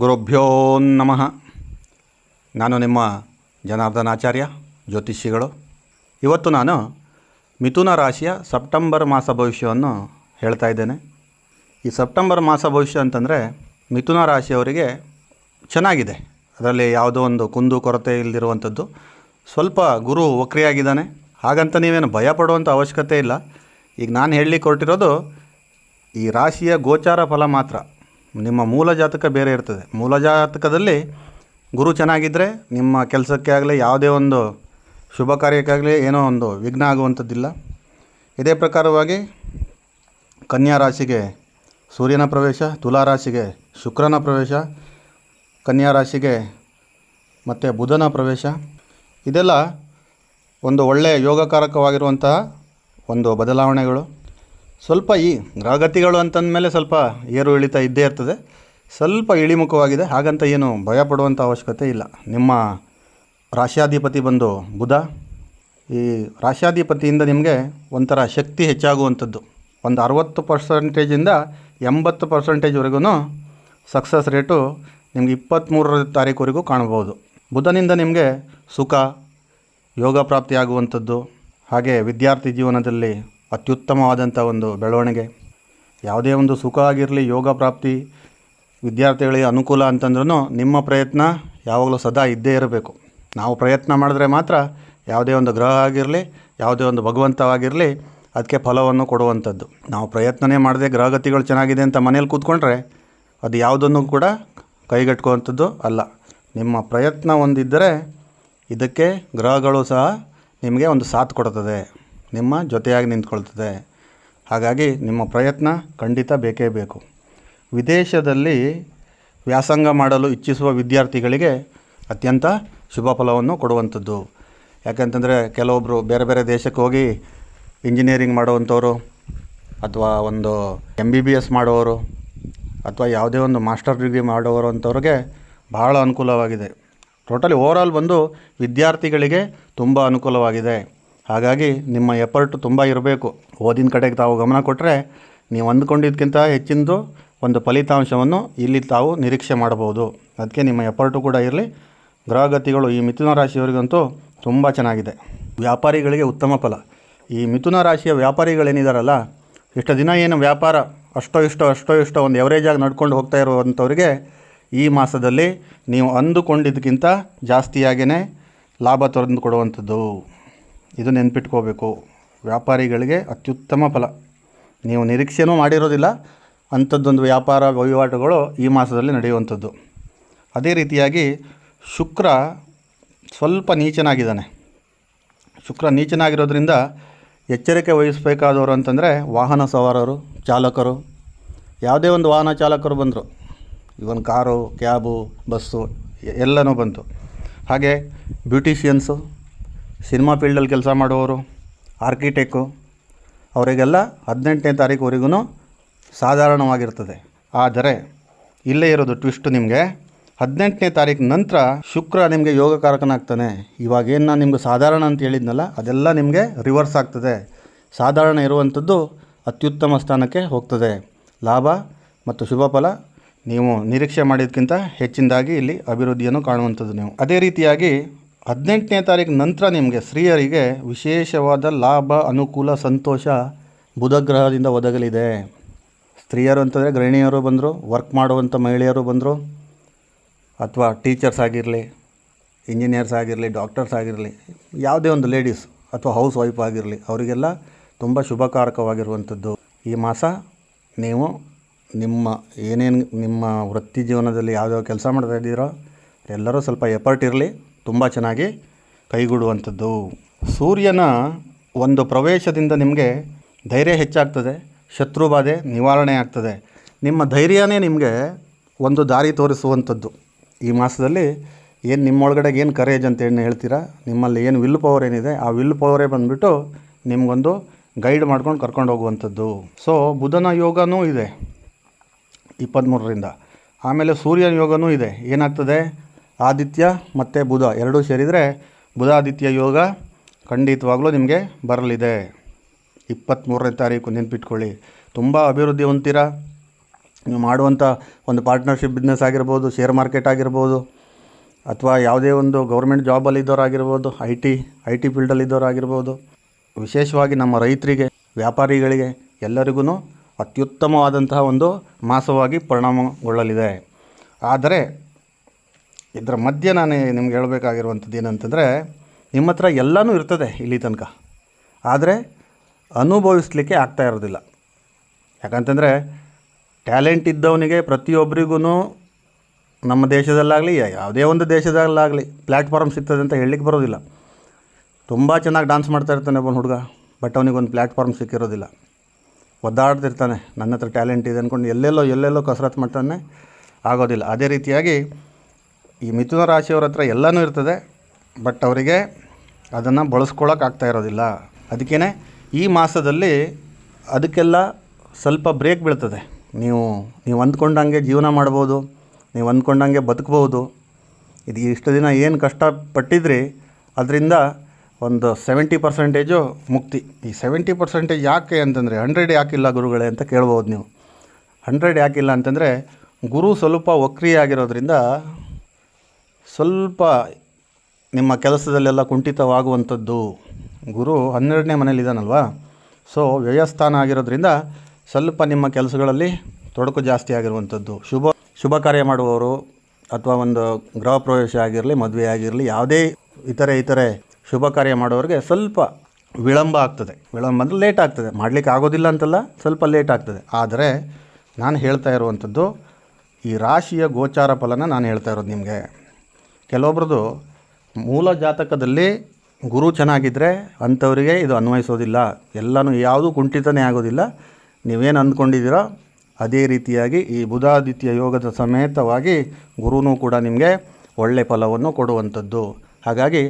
ಗುರುಭ್ಯೋ ನಮಃ. ನಾನು ನಿಮ್ಮ ಜನಾರ್ದನ ಆಚಾರ್ಯ ಜ್ಯೋತಿಷಿಗಳು. ಇವತ್ತು ನಾನು ಮಿಥುನ ರಾಶಿಯ ಸೆಪ್ಟೆಂಬರ್ ಮಾಸ ಭವಿಷ್ಯವನ್ನು ಹೇಳ್ತಾ ಇದ್ದೇನೆ. ಈ ಸೆಪ್ಟೆಂಬರ್ ಮಾಸ ಭವಿಷ್ಯ ಅಂತಂದರೆ ಮಿಥುನ ರಾಶಿಯವರಿಗೆ ಚೆನ್ನಾಗಿದೆ. ಅದರಲ್ಲಿ ಯಾವುದೋ ಒಂದು ಕುಂದು ಕೊರತೆ ಇಲ್ಲದಿರುವಂಥದ್ದು ಸ್ವಲ್ಪ ಗುರು ವಕ್ರಿಯಾಗಿದ್ದಾನೆ. ಹಾಗಂತ ನೀವೇನು ಭಯ ಪಡುವಂಥ ಅವಶ್ಯಕತೆ ಇಲ್ಲ. ಈಗ ನಾನು ಹೇಳಲಿಕ್ಕೆ ಹೊರಟಿರೋದು ಈ ರಾಶಿಯ ಗೋಚಾರ ಫಲ ಮಾತ್ರ. ನಿಮ್ಮ ಮೂಲ ಜಾತಕ ಬೇರೆ ಇರ್ತದೆ. ಮೂಲ ಜಾತಕದಲ್ಲಿ ಗುರು ಚೆನ್ನಾಗಿದ್ದರೆ ನಿಮ್ಮ ಕೆಲಸಕ್ಕೆ ಆಗಲಿ, ಯಾವುದೇ ಒಂದು ಶುಭ ಕಾರ್ಯಕ್ಕಾಗಲಿ ಏನೋ ಒಂದು ವಿಘ್ನ ಆಗುವಂಥದ್ದಿಲ್ಲ. ಇದೇ ಪ್ರಕಾರವಾಗಿ ಕನ್ಯಾ ರಾಶಿಗೆ ಸೂರ್ಯನ ಪ್ರವೇಶ, ತುಲಾ ರಾಶಿಗೆ ಶುಕ್ರನ ಪ್ರವೇಶ, ಕನ್ಯಾ ರಾಶಿಗೆ ಮತ್ತು ಬುಧನ ಪ್ರವೇಶ. ಇದೆಲ್ಲ ಒಂದು ಒಳ್ಳೆಯ ಯೋಗಕಾರಕವಾಗಿರುವಂತಹ ಒಂದು ಬದಲಾವಣೆಗಳು. ಸ್ವಲ್ಪ ಈ ಗ್ರಹಗತಿಗಳು ಅಂತಂದಮೇಲೆ ಸ್ವಲ್ಪ ಏರು ಇಳಿತ ಇದ್ದೇ ಇರ್ತದೆ. ಸ್ವಲ್ಪ ಇಳಿಮುಖವಾಗಿದೆ. ಹಾಗಂತ ಏನು ಭಯ ಪಡುವಂಥ ಅವಶ್ಯಕತೆ ಇಲ್ಲ. ನಿಮ್ಮ ರಾಶ್ಯಾಧಿಪತಿ ಬಂದು ಬುಧ, ಈ ರಾಶ್ಯಾಧಿಪತಿಯಿಂದ ನಿಮಗೆ ಒಂಥರ ಶಕ್ತಿ ಹೆಚ್ಚಾಗುವಂಥದ್ದು. ಒಂದು ಅರವತ್ತು ಪರ್ಸೆಂಟೇಜಿಂದ ಎಂಬತ್ತು ಪರ್ಸೆಂಟೇಜ್ವರೆಗೂ ಸಕ್ಸಸ್ ರೇಟು ನಿಮಗೆ ಇಪ್ಪತ್ತ್ಮೂರರ ತಾರೀಕುವರೆಗೂ ಕಾಣಬಹುದು. ಬುಧನಿಂದ ನಿಮಗೆ ಸುಖ, ಯೋಗ ಪ್ರಾಪ್ತಿಯಾಗುವಂಥದ್ದು. ಹಾಗೆ ವಿದ್ಯಾರ್ಥಿ ಜೀವನದಲ್ಲಿ ಅತ್ಯುತ್ತಮವಾದಂಥ ಒಂದು ಬೆಳವಣಿಗೆ. ಯಾವುದೇ ಒಂದು ಸುಖ ಆಗಿರಲಿ, ಯೋಗ ಪ್ರಾಪ್ತಿ ವಿದ್ಯಾರ್ಥಿಗಳಿಗೆ ಅನುಕೂಲ ಅಂತಂದ್ರೂ ನಿಮ್ಮ ಪ್ರಯತ್ನ ಯಾವಾಗಲೂ ಸದಾ ಇದ್ದೇ ಇರಬೇಕು. ನಾವು ಪ್ರಯತ್ನ ಮಾಡಿದ್ರೆ ಮಾತ್ರ ಯಾವುದೇ ಒಂದು ಗ್ರಹ ಆಗಿರಲಿ, ಯಾವುದೇ ಒಂದು ಭಗವಂತವಾಗಿರಲಿ ಅದಕ್ಕೆ ಫಲವನ್ನು ಕೊಡುವಂಥದ್ದು. ನಾವು ಪ್ರಯತ್ನನೇ ಮಾಡದೆ ಗ್ರಹಗತಿಗಳು ಚೆನ್ನಾಗಿದೆ ಅಂತ ಮನೇಲಿ ಕೂತ್ಕೊಂಡ್ರೆ ಅದು ಯಾವುದನ್ನು ಕೂಡ ಕೈಗೆಟ್ಕುವಂಥದ್ದು ಅಲ್ಲ. ನಿಮ್ಮ ಪ್ರಯತ್ನ ಒಂದಿದ್ದರೆ ಇದಕ್ಕೆ ಗ್ರಹಗಳು ಸಹ ನಿಮಗೆ ಒಂದು ಸಾಥ್ ಕೊಡ್ತದೆ. ನಿಮ್ಮ ಜೊತೆಯಾಗಿ ನಿಂತ್ಕೊಳ್ತದೆ. ಹಾಗಾಗಿ ನಿಮ್ಮ ಪ್ರಯತ್ನ ಖಂಡಿತ ಬೇಕೇ ಬೇಕು. ವಿದೇಶದಲ್ಲಿ ವ್ಯಾಸಂಗ ಮಾಡಲು ಇಚ್ಛಿಸುವ ವಿದ್ಯಾರ್ಥಿಗಳಿಗೆ ಅತ್ಯಂತ ಶುಭ ಫಲವನ್ನು ಕೊಡುವಂಥದ್ದು. ಯಾಕಂತಂದರೆ ಕೆಲವೊಬ್ಬರು ಬೇರೆ ಬೇರೆ ದೇಶಕ್ಕೆ ಹೋಗಿ ಇಂಜಿನಿಯರಿಂಗ್ ಮಾಡುವಂಥವರು ಅಥವಾ ಒಂದು ಎಂ ಬಿ ಬಿ ಎಸ್ ಮಾಡೋರು ಅಥವಾ ಯಾವುದೇ ಒಂದು ಮಾಸ್ಟರ್ ಡಿಗ್ರಿ ಮಾಡೋರು ಅಂಥವ್ರಿಗೆ ಬಹಳ ಅನುಕೂಲವಾಗಿದೆ. ಟೋಟಲಿ ಓವರಾಲ್ ಬಂದು ವಿದ್ಯಾರ್ಥಿಗಳಿಗೆ ತುಂಬ ಅನುಕೂಲವಾಗಿದೆ. ಹಾಗಾಗಿ ನಿಮ್ಮ ಎಫರ್ಟ್ ತುಂಬ ಇರಬೇಕು. ಓದಿನ ಕಡೆಗೆ ತಾವು ಗಮನ ಕೊಟ್ಟರೆ ನೀವು ಅಂದ್ಕೊಂಡಿದ್ದಕ್ಕಿಂತ ಹೆಚ್ಚಿನದು ಒಂದು ಫಲಿತಾಂಶವನ್ನು ಇಲ್ಲಿ ತಾವು ನಿರೀಕ್ಷೆ ಮಾಡಬಹುದು. ಅದಕ್ಕೆ ನಿಮ್ಮ ಎಫರ್ಟು ಕೂಡ ಇರಲಿ. ಗ್ರಹಗತಿಗಳು ಈ ಮಿಥುನ ರಾಶಿಯವರಿಗಂತೂ ತುಂಬ ಚೆನ್ನಾಗಿದೆ. ವ್ಯಾಪಾರಿಗಳಿಗೆ ಉತ್ತಮ ಫಲ. ಈ ಮಿಥುನ ರಾಶಿಯ ವ್ಯಾಪಾರಿಗಳೇನಿದಾರಲ್ಲ, ಇಷ್ಟು ದಿನ ಏನು ವ್ಯಾಪಾರ, ಅಷ್ಟೋ ಇಷ್ಟೋ ಅಷ್ಟೋ ಇಷ್ಟೋ ಒಂದು ಎವರೇಜಾಗಿ ನಡ್ಕೊಂಡು ಹೋಗ್ತಾ ಇರುವಂಥವ್ರಿಗೆ ಈ ಮಾಸದಲ್ಲಿ ನೀವು ಅಂದುಕೊಂಡಿದ್ದಕ್ಕಿಂತ ಜಾಸ್ತಿಯಾಗೇ ಲಾಭ ತಂದು ಕೊಡುವಂಥದ್ದು ಇದು ನೆನ್ಪಿಟ್ಕೋಬೇಕು. ವ್ಯಾಪಾರಿಗಳಿಗೆ ಅತ್ಯುತ್ತಮ ಫಲ. ನೀವು ನಿರೀಕ್ಷೆಯೂ ಮಾಡಿರೋದಿಲ್ಲ. ಅಂಥದ್ದೊಂದು ವ್ಯಾಪಾರ ವಹಿವಾಟುಗಳು ಈ ಮಾಸದಲ್ಲಿ ನಡೆಯುವಂಥದ್ದು. ಅದೇ ರೀತಿಯಾಗಿ ಶುಕ್ರ ಸ್ವಲ್ಪ ನೀಚನಾಗಿದ್ದಾನೆ. ಶುಕ್ರ ನೀಚನಾಗಿರೋದ್ರಿಂದ ಎಚ್ಚರಿಕೆ ವಹಿಸಬೇಕಾದವರು ಅಂತಂದರೆ ವಾಹನ ಸವಾರರು, ಚಾಲಕರು. ಯಾವುದೇ ಒಂದು ವಾಹನ ಚಾಲಕರು ಬಂದರು. ಇವನ್ ಕಾರು, ಕ್ಯಾಬು, ಬಸ್ಸು ಎಲ್ಲನೂ ಬಂತು. ಹಾಗೆ ಬ್ಯೂಟಿಷಿಯನ್ಸು ಸಿನಿಮಾ ಫೀಲ್ಡಲ್ಲಿ ಕೆಲಸ ಮಾಡುವವರು, ಆರ್ಕಿಟೆಕ್ಕು, ಅವರಿಗೆಲ್ಲ ಹದಿನೆಂಟನೇ ತಾರೀಕುವರೆಗೂ ಸಾಧಾರಣವಾಗಿರ್ತದೆ. ಆದರೆ, ಇಲ್ಲೇ ಇರೋದು ಟ್ವಿಸ್ಟ್ ನಿಮಗೆ. ಹದಿನೆಂಟನೇ ತಾರೀಕು ನಂತರ ಶುಕ್ರ ನಿಮಗೆ ಯೋಗಕಾರಕನಾಗ್ತಾನೆ. ಇವಾಗೇನು ನಾನು ನಿಮ್ಗೆ ಸಾಧಾರಣ ಅಂತ ಹೇಳಿದ್ನಲ್ಲ, ಅದೆಲ್ಲ ನಿಮಗೆ ರಿವರ್ಸ್ ಆಗ್ತದೆ. ಸಾಧಾರಣ ಇರುವಂಥದ್ದು ಅತ್ಯುತ್ತಮ ಸ್ಥಾನಕ್ಕೆ ಹೋಗ್ತದೆ. ಲಾಭ ಮತ್ತು ಶುಭ ಫಲ ನೀವು ನಿರೀಕ್ಷೆ ಮಾಡಿದ್ಕಿಂತ ಹೆಚ್ಚಿನದಾಗಿ ಇಲ್ಲಿ ಅಭಿವೃದ್ಧಿಯನ್ನು ಕಾಣುವಂಥದ್ದು ನೀವು. ಅದೇ ರೀತಿಯಾಗಿ ಹದಿನೆಂಟನೇ ತಾರೀಕು ನಂತರ ನಿಮಗೆ ಸ್ತ್ರೀಯರಿಗೆ ವಿಶೇಷವಾದ ಲಾಭ, ಅನುಕೂಲ, ಸಂತೋಷ ಬುಧಗ್ರಹದಿಂದ ಒದಗಲಿದೆ. ಸ್ತ್ರೀಯರು ಅಂತಂದರೆ ಗೃಹಿಣಿಯರು ಬಂದರು ವರ್ಕ್ ಮಾಡುವಂಥ ಮಹಿಳೆಯರು ಬಂದರು, ಅಥವಾ ಟೀಚರ್ಸ್ ಆಗಿರಲಿ ಇಂಜಿನಿಯರ್ಸ್ ಆಗಿರಲಿ ಡಾಕ್ಟರ್ಸ್ ಆಗಿರಲಿ, ಯಾವುದೇ ಒಂದು ಲೇಡೀಸ್ ಅಥವಾ ಹೌಸ್ ವೈಫ್ ಆಗಿರಲಿ, ಅವರಿಗೆಲ್ಲ ತುಂಬ ಶುಭಕಾರಕವಾಗಿರುವಂಥದ್ದು ಈ ಮಾಸ ನೀವು ನಿಮ್ಮ ಏನೇನು ನಿಮ್ಮ ವೃತ್ತಿ ಜೀವನದಲ್ಲಿ ಯಾವ್ಯಾವ ಕೆಲಸ ಮಾಡ್ತಾ ಇದ್ದೀರೋ, ಎಲ್ಲರೂ ಸ್ವಲ್ಪ ಎಫರ್ಟ್ ಇರಲಿ. ತುಂಬ ಚೆನ್ನಾಗಿ ಕೈಗೂಡುವಂಥದ್ದು. ಸೂರ್ಯನ ಒಂದು ಪ್ರವೇಶದಿಂದ ನಿಮಗೆ ಧೈರ್ಯ ಹೆಚ್ಚಾಗ್ತದೆ, ಶತ್ರು ಬಾಧೆ ನಿವಾರಣೆ ಆಗ್ತದೆ. ನಿಮ್ಮ ಧೈರ್ಯನೇ ನಿಮಗೆ ಒಂದು ದಾರಿ ತೋರಿಸುವಂಥದ್ದು. ಈ ಮಾಸದಲ್ಲಿ ಏನು ನಿಮ್ಮೊಳಗಡೆ ಏನು ಕರೇಜ್ ಅಂತ ಏನು ಹೇಳ್ತೀರಾ? ನಿಮ್ಮಲ್ಲಿ ಏನು ವಿಲ್ ಪವರ್ ಏನಿದೆ, ಆ ವಿಲ್ ಪವರೇ ಬಂದುಬಿಟ್ಟು ನಿಮಗೊಂದು ಗೈಡ್ ಮಾಡ್ಕೊಂಡು ಕರ್ಕೊಂಡು ಹೋಗುವಂಥದ್ದು. ಸೊ ಬುಧನ ಯೋಗನೂ ಇದೆ. ಇಪ್ಪತ್ತ್ಮೂರರಿಂದ ಆಮೇಲೆ ಸೂರ್ಯನ ಯೋಗನೂ ಇದೆ. ಏನಾಗ್ತದೆ? ಆದಿತ್ಯ ಮತ್ತು ಬುಧ ಎರಡೂ ಸೇರಿದರೆ ಬುಧಾದಿತ್ಯ ಯೋಗ ಖಂಡಿತವಾಗಲೂ ನಿಮಗೆ ಬರಲಿದೆ. ಇಪ್ಪತ್ತ್ಮೂರನೇ ತಾರೀಕು ನೆನ್ಪಿಟ್ಕೊಳ್ಳಿ. ತುಂಬ ಅಭಿವೃದ್ಧಿ ಹೊಂತೀರ ನೀವು ಮಾಡುವಂಥ ಒಂದು ಪಾರ್ಟ್ನರ್ಶಿಪ್ ಬಿಸ್ನೆಸ್ ಆಗಿರ್ಬೋದು ಶೇರ್ ಮಾರ್ಕೆಟ್ ಆಗಿರ್ಬೋದು, ಅಥವಾ ಯಾವುದೇ ಒಂದು ಗೌರ್ಮೆಂಟ್ ಜಾಬಲ್ಲಿ ಇದ್ದವರಾಗಿರ್ಬೋದು ಐ ಟಿ ಐ ಟಿ ಫೀಲ್ಡಲ್ಲಿ ಇದ್ದವರಾಗಿರ್ಬೋದು ವಿಶೇಷವಾಗಿ ನಮ್ಮ ರೈತರಿಗೆ, ವ್ಯಾಪಾರಿಗಳಿಗೆ ಎಲ್ಲರಿಗೂ ಅತ್ಯುತ್ತಮವಾದಂತಹ ಒಂದು ಮಾಸವಾಗಿ ಪರಿಣಾಮಗೊಳ್ಳಲಿದೆ. ಆದರೆ ಇದರ ಮಧ್ಯೆ ನಾನು ನಿಮ್ಗೆ ಹೇಳಬೇಕಾಗಿರುವಂಥದ್ದು ಏನಂತಂದರೆ, ನಿಮ್ಮ ಹತ್ರ ಎಲ್ಲನೂ ಇರ್ತದೆ ಇಲ್ಲಿ ತನಕ. ಆದರೆ ಅನುಭವಿಸ್ಲಿಕ್ಕೆ ಆಗ್ತಾ ಇರೋದಿಲ್ಲ. ಯಾಕಂತಂದರೆ, ಟ್ಯಾಲೆಂಟ್ ಇದ್ದವನಿಗೆ ಪ್ರತಿಯೊಬ್ಬರಿಗೂ ನಮ್ಮ ದೇಶದಲ್ಲಾಗಲಿ, ಯಾವುದೇ ಒಂದು ದೇಶದಲ್ಲಾಗಲಿ ಪ್ಲ್ಯಾಟ್ಫಾರ್ಮ್ ಸಿಗ್ತದೆ ಅಂತ ಹೇಳಲಿಕ್ಕೆ ಬರೋದಿಲ್ಲ. ತುಂಬ ಚೆನ್ನಾಗಿ ಡಾನ್ಸ್ ಮಾಡ್ತಾ ಇರ್ತಾನೆ ಒಬ್ಬನ ಹುಡುಗ, ಬಟ್ ಅವನಿಗೊಂದು ಪ್ಲ್ಯಾಟ್ಫಾರ್ಮ್ ಸಿಕ್ಕಿರೋದಿಲ್ಲ. ಒದ್ದಾಡ್ತಿರ್ತಾನೆ, ನನ್ನ ಹತ್ರ ಟ್ಯಾಲೆಂಟ್ ಇದೆ ಅಂದ್ಕೊಂಡು ಎಲ್ಲೆಲ್ಲೋ ಎಲ್ಲೆಲ್ಲೋ ಕಸರತ್ತು ಮಾಡ್ತಾನೆ ಆಗೋದಿಲ್ಲ. ಅದೇ ರೀತಿಯಾಗಿ ಈ ಮಿಥುನ ರಾಶಿಯವ್ರ ಹತ್ರ ಎಲ್ಲನೂ ಇರ್ತದೆ, ಬಟ್ ಅವರಿಗೆ ಅದನ್ನು ಬಳಸ್ಕೊಳ್ಳೋಕೆ ಆಗ್ತಾ ಇರೋದಿಲ್ಲ. ಅದಕ್ಕೇ ಈ ಮಾಸದಲ್ಲಿ ಅದಕ್ಕೆಲ್ಲ ಸ್ವಲ್ಪ ಬ್ರೇಕ್ ಬೀಳ್ತದೆ. ನೀವು ನೀವು ಅಂದ್ಕೊಂಡಂಗೆ ಜೀವನ ಮಾಡ್ಬೋದು, ನೀವು ಅಂದ್ಕೊಂಡಂಗೆ ಬದುಕ್ಬೋದು. ಇದು ಇಷ್ಟು ದಿನ ಏನು ಕಷ್ಟಪಟ್ಟಿದ್ರಿ, ಅದರಿಂದ ಒಂದು ಸೆವೆಂಟಿ ಪರ್ಸೆಂಟೇಜು ಮುಕ್ತಿ. ಈ ಸೆವೆಂಟಿ ಪರ್ಸೆಂಟೇಜ್ ಯಾಕೆ ಅಂತಂದರೆ ಹಂಡ್ರೆಡ್ ಯಾಕಿಲ್ಲ ಗುರುಗಳೇ ಅಂತ ಕೇಳ್ಬೋದು ನೀವು. ಹಂಡ್ರೆಡ್ ಯಾಕಿಲ್ಲ ಅಂತಂದರೆ, ಗುರು ಸ್ವಲ್ಪ ವಕ್ರಿಯ ಆಗಿರೋದ್ರಿಂದ ಸ್ವಲ್ಪ ನಿಮ್ಮ ಕೆಲಸದಲ್ಲೆಲ್ಲ ಕುಂಠಿತವಾಗುವಂಥದ್ದು ಗುರು ಹನ್ನೆರಡನೇ ಮನೇಲಿದ್ದಾನಲ್ವಾ ಸೊ ವ್ಯಯಸ್ಥಾನ ಆಗಿರೋದ್ರಿಂದ ಸ್ವಲ್ಪ ನಿಮ್ಮ ಕೆಲಸಗಳಲ್ಲಿ ತೊಡಕು ಜಾಸ್ತಿ ಆಗಿರುವಂಥದ್ದು. ಶುಭ ಶುಭ ಕಾರ್ಯ ಮಾಡುವವರು ಅಥವಾ ಒಂದು ಗೃಹ ಪ್ರವೇಶ ಆಗಿರಲಿ, ಮದುವೆ ಆಗಿರಲಿ, ಯಾವುದೇ ಇತರೆ ಇತರೆ ಶುಭ ಕಾರ್ಯ ಮಾಡೋರಿಗೆ ಸ್ವಲ್ಪ ವಿಳಂಬ ಆಗ್ತದೆ. ವಿಳಂಬ ಅಂದರೆ ಲೇಟ್ ಆಗ್ತದೆ. ಮಾಡಲಿಕ್ಕೆ ಆಗೋದಿಲ್ಲ ಅಂತಲ್ಲ, ಸ್ವಲ್ಪ ಲೇಟ್ ಆಗ್ತದೆ. ಆದರೆ ನಾನು ಹೇಳ್ತಾ ಇರುವಂಥದ್ದು, ಈ ರಾಶಿಯ ಗೋಚಾರ ಫಲನ ನಾನು ಹೇಳ್ತಾ ಇರೋದು ನಿಮಗೆ. ಕೆಲವೊಬ್ರದ್ದು ಮೂಲ ಜಾತಕದಲ್ಲಿ ಗುರು ಚೆನ್ನಾಗಿದ್ದರೆ ಅಂಥವರಿಗೆ ಇದು ಅನ್ವಯಿಸೋದಿಲ್ಲ. ಎಲ್ಲನೂ ಯಾವುದೂ ಕುಂಠಿತನೇ ಆಗೋದಿಲ್ಲ. ನೀವೇನು ಅಂದ್ಕೊಂಡಿದ್ದೀರೋ ಅದೇ ರೀತಿಯಾಗಿ ಈ ಬುಧಾದಿತ್ಯ ಯೋಗದ ಸಮೇತವಾಗಿ ಗುರುನೂ ಕೂಡ ನಿಮಗೆ ಒಳ್ಳೆಯ ಫಲವನ್ನು ಕೊಡುವಂಥದ್ದು. ಹಾಗಾಗಿ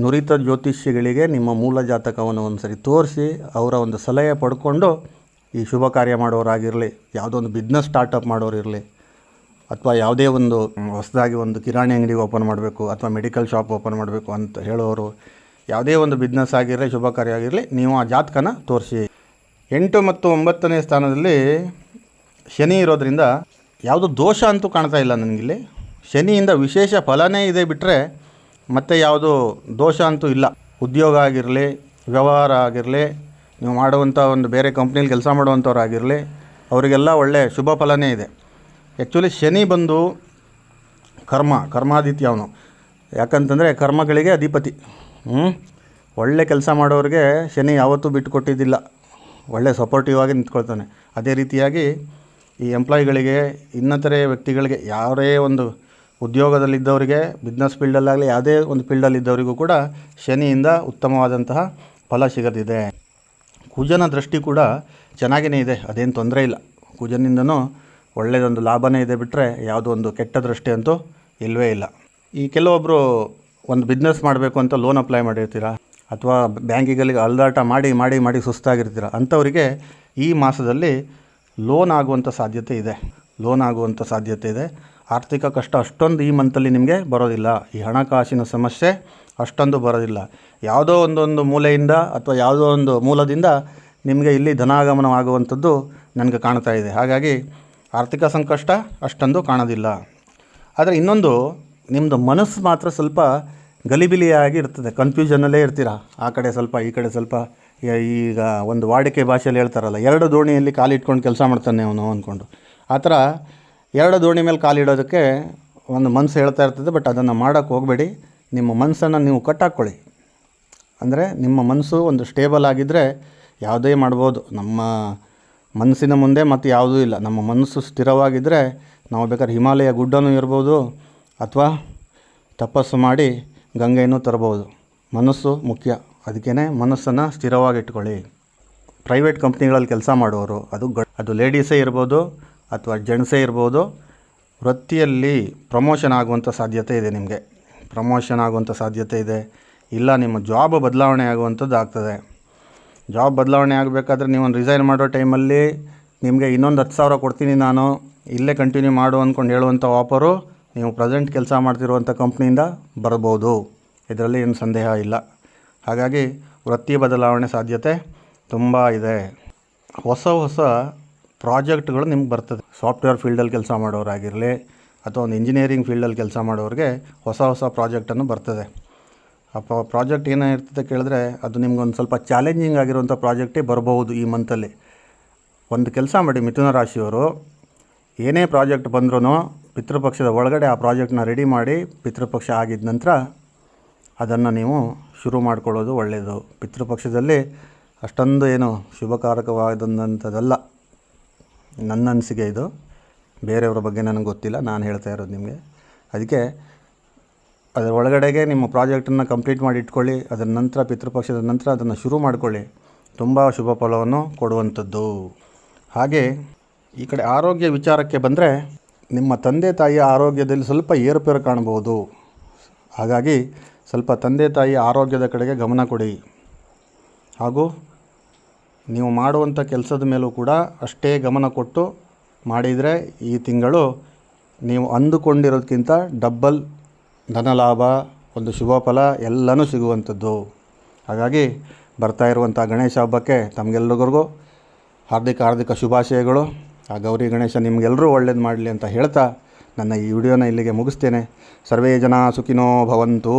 ನುರಿತ ಜ್ಯೋತಿಷಿಗಳಿಗೆ ನಿಮ್ಮ ಮೂಲ ಜಾತಕವನ್ನು ಒಂದು ಸರಿ ತೋರಿಸಿ, ಅವರ ಒಂದು ಸಲಹೆ ಪಡ್ಕೊಂಡು ಈ ಶುಭ ಕಾರ್ಯ ಮಾಡೋರಾಗಿರಲಿ, ಯಾವುದೋ ಒಂದು ಬಿಸ್ನೆಸ್ ಸ್ಟಾರ್ಟಪ್ ಮಾಡೋರಿರಲಿ ಅಥವಾ ಯಾವುದೇ ಒಂದು ಹೊಸದಾಗಿ ಒಂದು ಕಿರಾಣಿ ಅಂಗಡಿ ಓಪನ್ ಮಾಡಬೇಕು ಅಥವಾ ಮೆಡಿಕಲ್ ಶಾಪ್ ಓಪನ್ ಮಾಡಬೇಕು ಅಂತ ಹೇಳೋರು, ಯಾವುದೇ ಒಂದು ಬಿಸ್ನೆಸ್ ಆಗಿರಲಿ, ಶುಭ ಕಾರ್ಯ ಆಗಿರಲಿ, ನೀವು ಆ ಜಾತಕನ ತೋರಿಸಿ. ಎಂಟು ಮತ್ತು ಒಂಬತ್ತನೇ ಸ್ಥಾನದಲ್ಲಿ ಶನಿ ಇರೋದರಿಂದ ಯಾವುದು ದೋಷ ಅಂತೂ ಕಾಣ್ತಾ ಇಲ್ಲ ನನಗಿಲ್ಲಿ. ಶನಿಯಿಂದ ವಿಶೇಷ ಫಲನೇ ಇದೆ ಬಿಟ್ಟರೆ ಮತ್ತೆ ಯಾವುದು ದೋಷ ಅಂತೂ ಇಲ್ಲ. ಉದ್ಯೋಗ ಆಗಿರಲಿ, ವ್ಯವಹಾರ ಆಗಿರಲಿ, ನೀವು ಮಾಡುವಂಥ ಒಂದು ಬೇರೆ ಕಂಪ್ನಿಲಿ ಕೆಲಸ ಮಾಡುವಂಥವ್ರಾಗಿರಲಿ, ಅವರಿಗೆಲ್ಲ ಒಳ್ಳೆಯ ಶುಭ ಫಲನೇ ಇದೆ. ಆ್ಯಕ್ಚುಲಿ ಶನಿ ಬಂದು ಕರ್ಮ, ಕರ್ಮಾದಿತ್ಯ ಅವನು. ಯಾಕಂತಂದರೆ ಕರ್ಮಗಳಿಗೆ ಅಧಿಪತಿ. ಹ್ಞೂ ಒಳ್ಳೆ ಕೆಲಸ ಮಾಡೋರಿಗೆ ಶನಿ ಯಾವತ್ತೂ ಬಿಟ್ಟುಕೊಟ್ಟಿದ್ದಿಲ್ಲ. ಒಳ್ಳೆ ಸಪೋರ್ಟಿವ್ ಆಗಿ ನಿಂತ್ಕೊಳ್ತಾನೆ. ಅದೇ ರೀತಿಯಾಗಿ ಈ ಎಂಪ್ಲಾಯಿಗಳಿಗೆ ಇನ್ನಿತರೆ ವ್ಯಕ್ತಿಗಳಿಗೆ, ಯಾರೇ ಒಂದು ಉದ್ಯೋಗದಲ್ಲಿದ್ದವರಿಗೆ ಬಿಸ್ನೆಸ್ ಫೀಲ್ಡಲ್ಲಾಗಲಿ ಯಾವುದೇ ಒಂದು ಫೀಲ್ಡಲ್ಲಿದ್ದವರಿಗೂ ಕೂಡ ಶನಿಯಿಂದ ಉತ್ತಮವಾದಂತಹ ಫಲ ಸಿಗದಿದೆ. ಕುಜನ ದೃಷ್ಟಿ ಕೂಡ ಚೆನ್ನಾಗೇ ಇದೆ. ಅದೇನು ತೊಂದರೆ ಇಲ್ಲ. ಕುಜನಿಂದನೂ ಒಳ್ಳೆಯದೊಂದು ಲಾಭನೇ ಇದೆ ಬಿಟ್ಟರೆ ಯಾವುದೋ ಒಂದು ಕೆಟ್ಟ ದೃಷ್ಟಿ ಅಂತೂ ಇಲ್ಲವೇ ಇಲ್ಲ. ಈ ಕೆಲವೊಬ್ಬರು ಒಂದು ಬಿಸ್ನೆಸ್ ಮಾಡಬೇಕು ಅಂತ ಲೋನ್ ಅಪ್ಲೈ ಮಾಡಿರ್ತೀರಾ? ಅಥವಾ ಬ್ಯಾಂಕಿಗಳಿಗೆ ಅಲ್ದಾಟ ಮಾಡಿ ಮಾಡಿ ಮಾಡಿ ಸುಸ್ತಾಗಿರ್ತೀರ? ಅಂಥವರಿಗೆ ಈ ಮಾಸದಲ್ಲಿ ಲೋನ್ ಆಗುವಂಥ ಸಾಧ್ಯತೆ ಇದೆ. ಲೋನ್ ಆಗುವಂಥ ಸಾಧ್ಯತೆ ಇದೆ. ಆರ್ಥಿಕ ಕಷ್ಟ ಅಷ್ಟೊಂದು ಈ ಮಂತಲ್ಲಿ ನಿಮಗೆ ಬರೋದಿಲ್ಲ. ಈ ಹಣಕಾಸಿನ ಸಮಸ್ಯೆ ಅಷ್ಟೊಂದು ಬರೋದಿಲ್ಲ. ಯಾವುದೋ ಒಂದೊಂದು ಮೂಲೆಯಿಂದ ಅಥವಾ ಯಾವುದೋ ಒಂದು ಮೂಲದಿಂದ ನಿಮಗೆ ಇಲ್ಲಿ ಧನಾಗಮನವಾಗುವಂಥದ್ದು ನನಗೆ ಕಾಣ್ತಾ ಇದೆ. ಹಾಗಾಗಿ ಆರ್ಥಿಕ ಸಂಕಷ್ಟ ಅಷ್ಟೊಂದು ಕಾಣೋದಿಲ್ಲ. ಆದರೆ ಇನ್ನೊಂದು ನಿಮ್ಮದು ಮನಸ್ಸು ಮಾತ್ರ ಸ್ವಲ್ಪ ಗಲಿಬಿಲಿಯಾಗಿ ಇರ್ತದೆ. ಕನ್ಫ್ಯೂಷನಲ್ಲೇ ಇರ್ತೀರ? ಆ ಕಡೆ ಸ್ವಲ್ಪ, ಈ ಕಡೆ ಸ್ವಲ್ಪ. ಈಗ ಒಂದು ವಾಡಿಕೆ ಭಾಷೆಯಲ್ಲಿ ಹೇಳ್ತಾರಲ್ಲ, ಎರಡು ದೋಣಿಯಲ್ಲಿ ಕಾಲಿಟ್ಕೊಂಡು ಕೆಲಸ ಮಾಡ್ತಾನೆ ಅವನು ಅಂದ್ಕೊಂಡು ಆ ಥರ ಎರಡು ದೋಣಿ ಮೇಲೆ ಕಾಲಿಡೋದಕ್ಕೆ ಒಂದು ಮನಸ್ಸು ಹೇಳ್ತಾ ಇರ್ತದೆ, ಬಟ್ ಅದನ್ನು ಮಾಡೋಕ್ಕೆ ಹೋಗಬೇಡಿ. ನಿಮ್ಮ ಮನಸ್ಸನ್ನು ನೀವು ಕಟ್ಟಾಕ್ಕೊಳ್ಳಿ. ಅಂದರೆ ನಿಮ್ಮ ಮನಸ್ಸು ಒಂದು ಸ್ಟೇಬಲ್ ಆಗಿದ್ದರೆ ಯಾವುದೇ ಮಾಡ್ಬೋದು. ನಮ್ಮ ಮನಸ್ಸಿನ ಮುಂದೆ ಮತ್ತು ಯಾವುದೂ ಇಲ್ಲ. ನಮ್ಮ ಮನಸ್ಸು ಸ್ಥಿರವಾಗಿದ್ದರೆ ನಾವು ಬೇಕಾದ್ರೆ ಹಿಮಾಲಯ ಗುಡ್ಡನೂ ಇರ್ಬೋದು ಅಥವಾ ತಪಸ್ಸು ಮಾಡಿ ಗಂಗೆಯನ್ನು ತರ್ಬೋದು ಮನಸ್ಸು ಮುಖ್ಯ. ಅದಕ್ಕೇ ಮನಸ್ಸನ್ನು ಸ್ಥಿರವಾಗಿಟ್ಕೊಳ್ಳಿ. ಪ್ರೈವೇಟ್ ಕಂಪ್ನಿಗಳಲ್ಲಿ ಕೆಲಸ ಮಾಡೋರು ಅದು ಗ ಅದು ಲೇಡೀಸೇ ಇರ್ಬೋದು ಅಥವಾ ಜೆಂಟ್ಸೇ ಇರ್ಬೋದು, ವೃತ್ತಿಯಲ್ಲಿ ಪ್ರಮೋಷನ್ ಆಗುವಂಥ ಸಾಧ್ಯತೆ ಇದೆ ನಿಮಗೆ. ಪ್ರಮೋಷನ್ ಆಗುವಂಥ ಸಾಧ್ಯತೆ ಇದೆ. ಇಲ್ಲ, ನಿಮ್ಮ ಜಾಬ್ ಬದಲಾವಣೆ ಆಗುವಂಥದ್ದು ಆಗ್ತದೆ. ಜಾಬ್ ಬದಲಾವಣೆ ಆಗಬೇಕಾದ್ರೆ ನೀವು ರಿಸೈನ್ ಮಾಡೋ ಟೈಮಲ್ಲಿ ನಿಮಗೆ ಇನ್ನೊಂದು ಹತ್ತು ಸಾವಿರ ಕೊಡ್ತೀನಿ ನಾನು, ಇಲ್ಲೇ ಕಂಟಿನ್ಯೂ ಮಾಡು ಅಂದ್ಕೊಂಡು ಹೇಳುವಂಥ ಆಫರು ನೀವು ಪ್ರೆಸೆಂಟ್ ಕೆಲಸ ಮಾಡ್ತಿರುವಂಥ ಕಂಪ್ನಿಯಿಂದ ಬರ್ಬೋದು. ಇದರಲ್ಲಿ ಏನು ಸಂದೇಹ ಇಲ್ಲ. ಹಾಗಾಗಿ ವೃತ್ತಿ ಬದಲಾವಣೆ ಸಾಧ್ಯತೆ ತುಂಬ ಇದೆ. ಹೊಸ ಹೊಸ ಪ್ರಾಜೆಕ್ಟ್ಗಳು ನಿಮ್ಗೆ ಬರ್ತದೆ. ಸಾಫ್ಟ್ವೇರ್ ಫೀಲ್ಡಲ್ಲಿ ಕೆಲಸ ಮಾಡೋರಾಗಿರಲಿ, ಅಥವಾ ಒಂದು ಇಂಜಿನಿಯರಿಂಗ್ ಫೀಲ್ಡಲ್ಲಿ ಕೆಲಸ ಮಾಡೋರಿಗೆ ಹೊಸ ಹೊಸ ಪ್ರಾಜೆಕ್ಟನ್ನು ಬರ್ತದೆ. ಆ ಪ್ರಾಜೆಕ್ಟ್ ಏನಾಗಿರ್ತದೆ ಕೇಳಿದ್ರೆ ಅದು ನಿಮ್ಗೊಂದು ಸ್ವಲ್ಪ ಚಾಲೆಂಜಿಂಗ್ ಆಗಿರುವಂಥ ಪ್ರಾಜೆಕ್ಟೇ ಬರಬಹುದು ಈ ಮಂತಲ್ಲಿ. ಒಂದು ಕೆಲಸ ಮಾಡಿ ಮಿಥುನ ರಾಶಿಯವರು, ಏನೇ ಪ್ರಾಜೆಕ್ಟ್ ಬಂದ್ರೂ ಪಿತೃಪಕ್ಷದ ಒಳಗಡೆ ಆ ಪ್ರಾಜೆಕ್ಟ್ನ ರೆಡಿ ಮಾಡಿ ಪಿತೃಪಕ್ಷ ಆಗಿದ ನಂತರ ಅದನ್ನು ನೀವು ಶುರು ಮಾಡ್ಕೊಳ್ಳೋದು ಒಳ್ಳೆಯದು ಪಿತೃಪಕ್ಷದಲ್ಲಿ ಅಷ್ಟೊಂದು ಏನು ಶುಭಕಾರಕವಾದಂಥದ್ದಲ್ಲ. ನನ್ನ ಅನಿಸಿಕೆ ಇದು. ಬೇರೆಯವ್ರ ಬಗ್ಗೆ ನನಗೆ ಗೊತ್ತಿಲ್ಲ. ನಾನು ಹೇಳ್ತಾ ಇರೋದು ನಿಮಗೆ. ಅದಕ್ಕೆ ಅದರ ಒಳಗಡೆಗೆ ನಿಮ್ಮ ಪ್ರಾಜೆಕ್ಟನ್ನು ಕಂಪ್ಲೀಟ್ ಮಾಡಿ ಇಟ್ಕೊಳ್ಳಿ, ಅದರ ನಂತರ ಪಿತೃಪಕ್ಷದ ನಂತರ ಅದನ್ನು ಶುರು ಮಾಡಿಕೊಳ್ಳಿ. ತುಂಬ ಶುಭ ಫಲವನ್ನು ಕೊಡುವಂಥದ್ದು. ಹಾಗೆ ಈ ಕಡೆ ಆರೋಗ್ಯ ವಿಚಾರಕ್ಕೆ ಬಂದರೆ ನಿಮ್ಮ ತಂದೆ ತಾಯಿಯ ಆರೋಗ್ಯದಲ್ಲಿ ಸ್ವಲ್ಪ ಏರುಪೇರು ಕಾಣಬಹುದು. ಹಾಗಾಗಿ ಸ್ವಲ್ಪ ತಂದೆ ತಾಯಿಯ ಆರೋಗ್ಯದ ಕಡೆಗೆ ಗಮನ ಕೊಡಿ. ಹಾಗೂ ನೀವು ಮಾಡುವಂಥ ಕೆಲಸದ ಮೇಲೂ ಕೂಡ ಅಷ್ಟೇ ಗಮನ ಕೊಟ್ಟು ಮಾಡಿದರೆ ಈ ತಿಂಗಳು ನೀವು ಅಂದುಕೊಂಡಿರೋದಕ್ಕಿಂತ ಡಬ್ಬಲ್ ಧನಲಾಭ, ಒಂದು ಶುಭ ಫಲ ಎಲ್ಲನೂ ಸಿಗುವಂಥದ್ದು. ಹಾಗಾಗಿ ಬರ್ತಾ ಇರುವಂಥ ಗಣೇಶ ಹಬ್ಬಕ್ಕೆ ತಮಗೆಲ್ಲರಿಗೂ ಹಾರ್ದಿಕ ಹಾರ್ದಿಕ ಶುಭಾಶಯಗಳು. ಆ ಗೌರಿ ಗಣೇಶ ನಿಮಗೆಲ್ಲರೂ ಒಳ್ಳೇದು ಮಾಡಲಿ ಅಂತ ಹೇಳ್ತಾ ನನ್ನ ಈ ವಿಡಿಯೋನ ಇಲ್ಲಿಗೆ ಮುಗಿಸ್ತೇನೆ. ಸರ್ವೇ ಜನ ಸುಖಿನೋ ಭವಂತು.